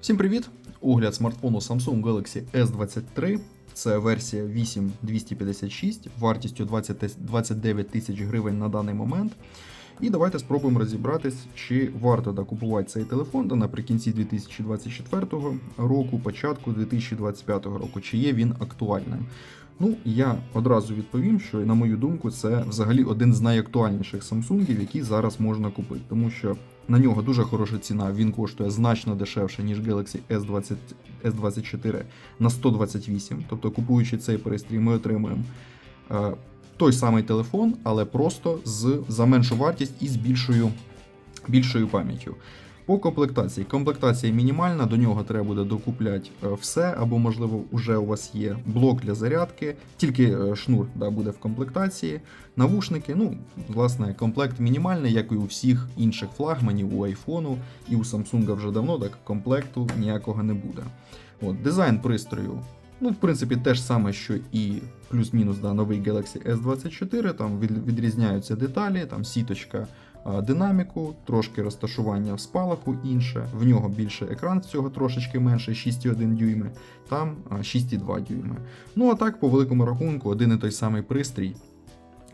Всім привіт! Огляд смартфону Samsung Galaxy S23. Це версія 8256 вартістю 20 29 тисяч гривень на даний момент. І давайте спробуємо розібратись, чи варто да, купувати цей телефон наприкінці 2024 року, початку 2025 року, чи є він актуальним. Ну, я одразу відповім, що на мою думку, це взагалі один з найактуальніших Samsung, які зараз можна купити, тому що на нього дуже хороша ціна. Він коштує значно дешевше, ніж Galaxy S20, S24 на 128. Тобто, купуючи цей пристрій, ми отримуємо е, той самий телефон, але просто з, за меншу вартість і з більшою, більшою пам'яттю. По комплектації. Комплектація мінімальна, до нього треба буде докупляти е, все, або, можливо, вже у вас є блок для зарядки, тільки е, шнур да, буде в комплектації, навушники. Ну, власне, комплект мінімальний, як і у всіх інших флагманів, у iPhone і у Samsung вже давно, так комплекту ніякого не буде. От, дизайн пристрою. Ну, в принципі, те ж саме, що і плюс-мінус да, новий Galaxy S24. Там від, відрізняються деталі, там сіточка динаміку, трошки розташування в спалаху інше. В нього більше екран цього трошечки менше, 6,1 дюйми, там 6,2 дюйми. Ну а так, по великому рахунку, один і той самий пристрій.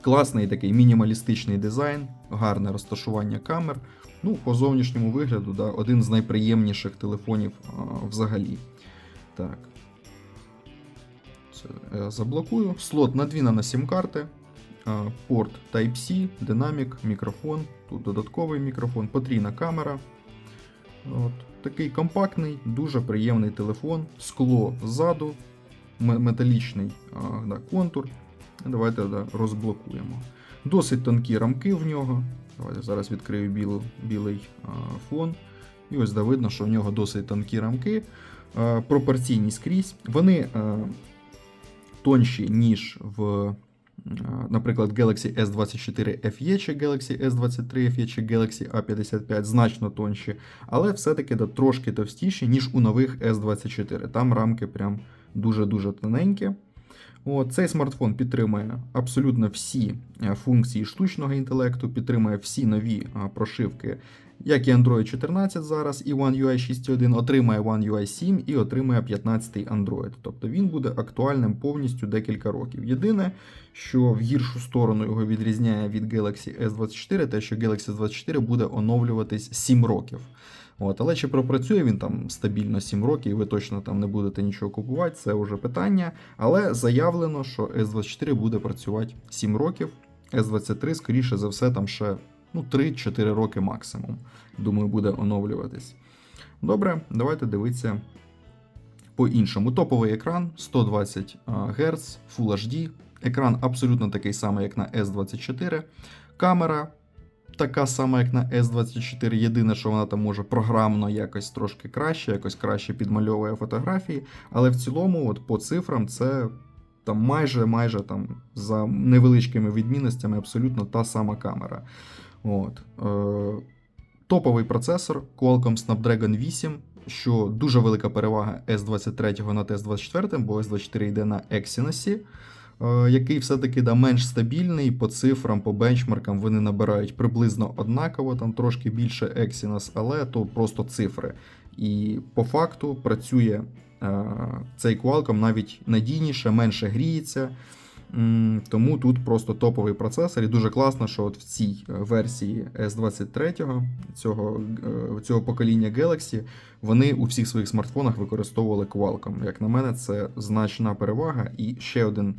Класний такий мінімалістичний дизайн, гарне розташування камер. Ну, по зовнішньому вигляду, да, один з найприємніших телефонів а, взагалі. Так. Це я заблокую. Слот надвіна на сім-карти. а, Порт Type-C, динамік, мікрофон. Тут додатковий мікрофон, потрійна камера. От. Такий компактний, дуже приємний телефон. Скло ззаду, металічний да, контур. Давайте да, розблокуємо. Досить тонкі рамки в нього. Давайте зараз відкрию білу, білий а, фон. І ось да, видно, що в нього досить тонкі рамки. А, пропорційні скрізь. Вони а, тонші, ніж в, наприклад, Galaxy S24 FE чи Galaxy S23 FE чи Galaxy A55, значно тонші, але все-таки да, трошки товстіші, ніж у нових S24. Там рамки прям дуже-дуже тоненькі. От, цей смартфон підтримує абсолютно всі е, функції штучного інтелекту, підтримує всі нові прошивки, як і Android 14 зараз, і One UI 6.1, отримає One UI 7 і отримає 15-й Android. Тобто він буде актуальним повністю декілька років. Єдине, що в гіршу сторону його відрізняє від Galaxy S24, те, що Galaxy S24 буде оновлюватись 7 років. От, але чи пропрацює він там стабільно 7 років, і ви точно там не будете нічого купувати, це вже питання. Але заявлено, що S24 буде працювати 7 років, S23, скоріше за все, там ще ну, 3-4 роки максимум. Думаю, буде оновлюватись. Добре, давайте дивитися по-іншому. Топовий екран 120 Гц, Full HD. Екран абсолютно такий самий, як на S24. Камера така сама, як на S24. Єдине, що вона там може програмно якось трошки краще, якось краще підмальовує фотографії. Але в цілому, от по цифрам, це там майже майже там за невеличкими відмінностями абсолютно та сама камера. От. Е, топовий процесор Qualcomm Snapdragon 8, що дуже велика перевага S23 над S24, бо S24 йде на Exynos, е, який все-таки да, менш стабільний по цифрам, по бенчмаркам вони набирають приблизно однаково, там трошки більше Exynos, але то просто цифри. І по факту працює е, цей Qualcomm навіть надійніше, менше гріється. Тому тут просто топовий процесор, і дуже класно, що от в цій е, версії S23 цього, е, цього покоління Galaxy вони у всіх своїх смартфонах використовували Qualcomm. Як на мене, це значна перевага і ще один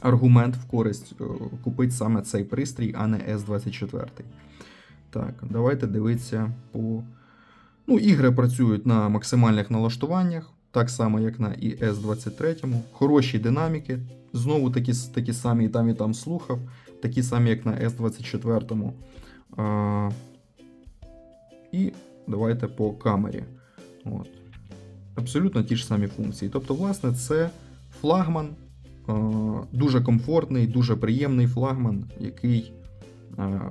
аргумент в користь е, купити саме цей пристрій, а не S24. Так, давайте дивитися по. Ну, ігри працюють на максимальних налаштуваннях, так само, як на і S23. Хороші динаміки. Знову такі, такі самі і там, і там слухав, такі самі, як на S24. А, і давайте по камері. От. Абсолютно ті ж самі функції. Тобто, власне, це флагман, дуже комфортний, дуже приємний флагман, який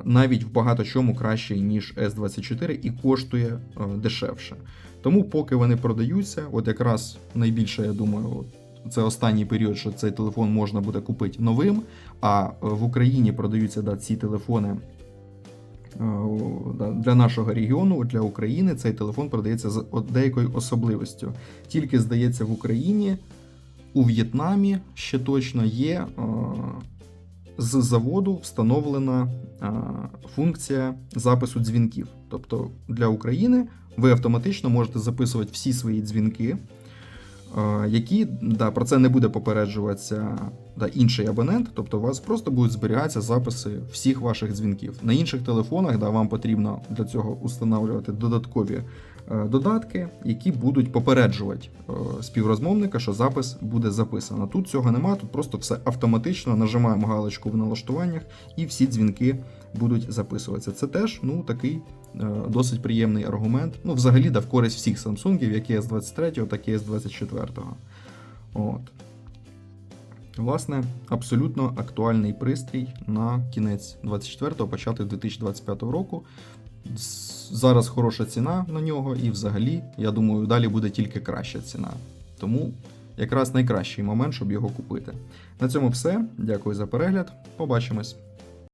навіть в багато чому кращий, ніж S24 і коштує дешевше. Тому, поки вони продаються, от якраз найбільше, я думаю, це останній період, що цей телефон можна буде купити новим. А е, в Україні продаються да, ці телефони е, для нашого регіону, для України цей телефон продається з деякою особливістю. Тільки здається в Україні, у В'єтнамі ще точно є е, з заводу встановлена функція запису дзвінків. Тобто для України ви автоматично можете записувати всі свої дзвінки, які да, про це не буде попереджуватися да, інший абонент, тобто у вас просто будуть зберігатися записи всіх ваших дзвінків. На інших телефонах да, вам потрібно для цього установлювати додаткові додатки, які будуть попереджувати е, співрозмовника, що запис буде записано. Тут цього нема, тут просто все автоматично нажимаємо галочку в налаштуваннях, і всі дзвінки будуть записуватися. Це теж ну, такий е, досить приємний аргумент. Ну, взагалі, да, в користь всіх Samsung, як і S23, так і S24. От. Власне, абсолютно актуальний пристрій на кінець 24-го, початок 2025 року. Зараз хороша ціна на нього, і взагалі, я думаю, далі буде тільки краща ціна. Тому якраз найкращий момент, щоб його купити. На цьому все. Дякую за перегляд. Побачимось.